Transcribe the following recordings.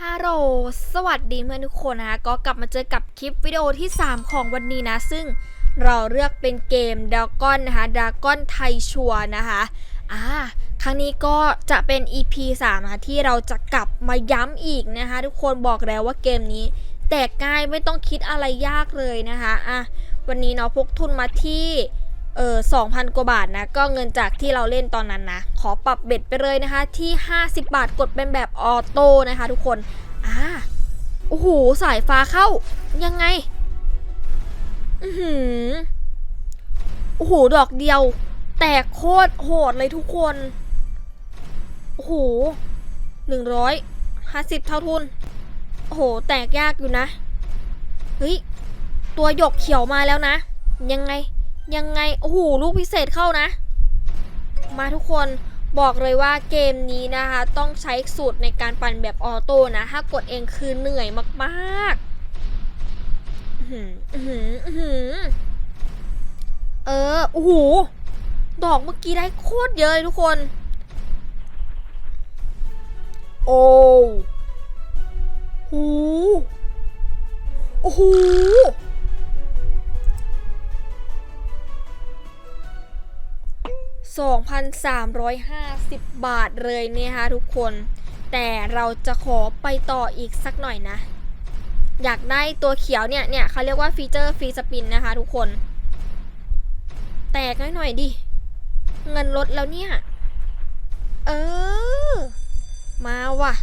ฮัลโหล สวัสดีเพื่อนทุกคนนะคะ ก็กลับมาเจอกับคลิปวิดีโอที่ 3 ของวันนี้นะ ซึ่งเราเลือกเป็นเกมด a กอนนะคะด a กอนไทชัวนะคะอ่าครั้งนี้ก็จะเป็น EP 3นะคะที่เราจะกลับมาย้ำอีกนะคะ ทุกคนบอกแล้วว่าเกมนี้ แตกง่ายไม่ต้องคิดอะไรยากเลยนะคะอะวันนี้เนาะพกทุนมาที่ เออ2,000 กว่าบาทนะ ก็เงินจากที่เราเล่นตอนนั้นนะ ขอปรับเบ็ดไปเลยนะคะ ที่ 50 บาทกดเป็นแบบออโต้นะคะ ทุกคน อ่า โอ้โห สายฟ้าเข้า ยังไง อือหือ โอ้โห ดอกเดียว แตกโคตรโหดเลยทุกคน โอ้โหหนึ่งร้อยห้าสิบเท่าทุน โอ้โห แตกยากอยู่นะ เฮ้ย ตัวหยกเขียวมาแล้วนะ ยังไง ยังไง โอ้โห ลูกพิเศษเข้านะ มาทุกคนบอกเลยว่าเกมนี้นะคะ ต้องใช้สูตรในการปั่นแบบออโต้นะ ถ้ากดเองคือเหนื่อยมากๆหืออื้อหืออื้อหือเออ โอ้โห ดอกเมื่อกี้ได้โคตรเยอะเลยทุกคน โอ้หู โอ้โห 2,350 บาทเลยเนี่ยฮะทุกคน แต่เราจะขอไปต่ออีกสักหน่อยนะ อยากได้ตัวเขียวเนี่ย เนี่ยเขาเรียกว่าฟีเจอร์ฟรีสปินนะคะทุกคน แตกหน่อยๆดิ เงินลดแล้วเนี่ย เออ มาว่ะ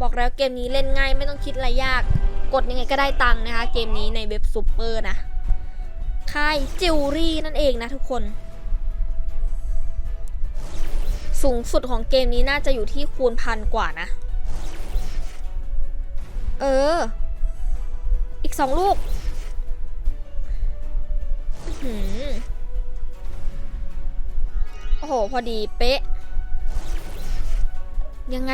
บอกแล้วเกมนี้เล่นง่ายไม่ต้องคิดอะไรยาก กดยังไงก็ได้ตังค์นะคะ เกมนี้ในเว็บซูเปอร์นะค่ายจิวรี่นั่นเองนะทุกคน สูงสุดของเกมนี้น่าจะอยู่ที่คูณพันกว่านะ เออ อีกสองลูกโอ้โห พอดีเป๊ะ ยังไง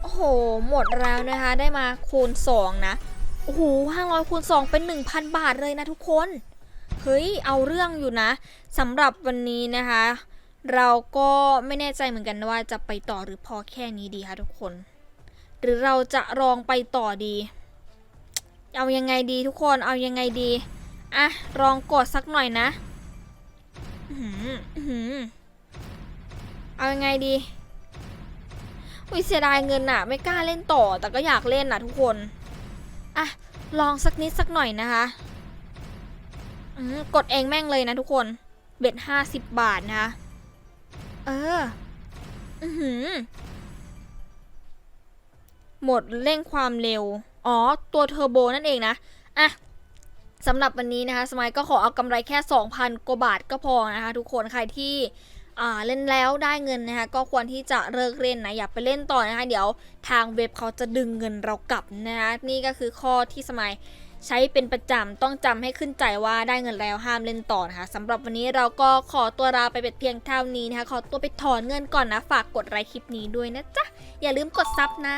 โอ้โห หมดแล้วนะคะ ได้มาคูณ2นะ โอ้โห500คูณ2เป็น1,000บาทเลยนะทุกคน เฮ้ย เอาเรื่องอยู่นะสำหรับวันนี้นะคะ เราก็ไม่แน่ใจเหมือนกันว่าจะไปต่อหรือพอแค่นี้ดีคะทุกคน หรือเราจะลองไปต่อดี เอายังไงดีทุกคนเอายังไงดีอะลองกดสักหน่อยนะเอายังไงดีวิเสียดายเงินอะไม่กล้าเล่นต่อ แต่ก็อยากเล่นนะทุกคนอะลองสักนิดสักหน่อยนะคะกดเองแม่งเลยนะทุกคน เบ็ดห้าสิบบาทนะคะ เออ อือหือ หมดเร่งความเร็ว อ๋อ ตัวเทอร์โบนั่นเองนะ อะสำหรับวันนี้นะคะ สมัยก็ขอเอากำไรแค่ 2,000กว่าบาทก็พอนะคะ ทุกคน ใครที่อ่าเล่นแล้วได้เงินนะคะ ก็ควรที่จะเลิกเล่นนะ อย่าไปเล่นต่อนะคะ เดี๋ยวทางเว็บเขาจะดึงเงินเรากลับนะคะ นี่ก็คือข้อที่สมัย ใช้เป็นประจำต้องจำให้ขึ้นใจว่าได้เงินแล้วห้ามเล่นต่อนะคะสำหรับวันนี้เราก็ขอตัวลาไปเป็นเพียงเท่านี้นะคะ ขอตัวไปถอนเงินก่อนนะ ฝากกดไลค์คลิปนี้ด้วยนะจ๊ะ อย่าลืมกดซับนะ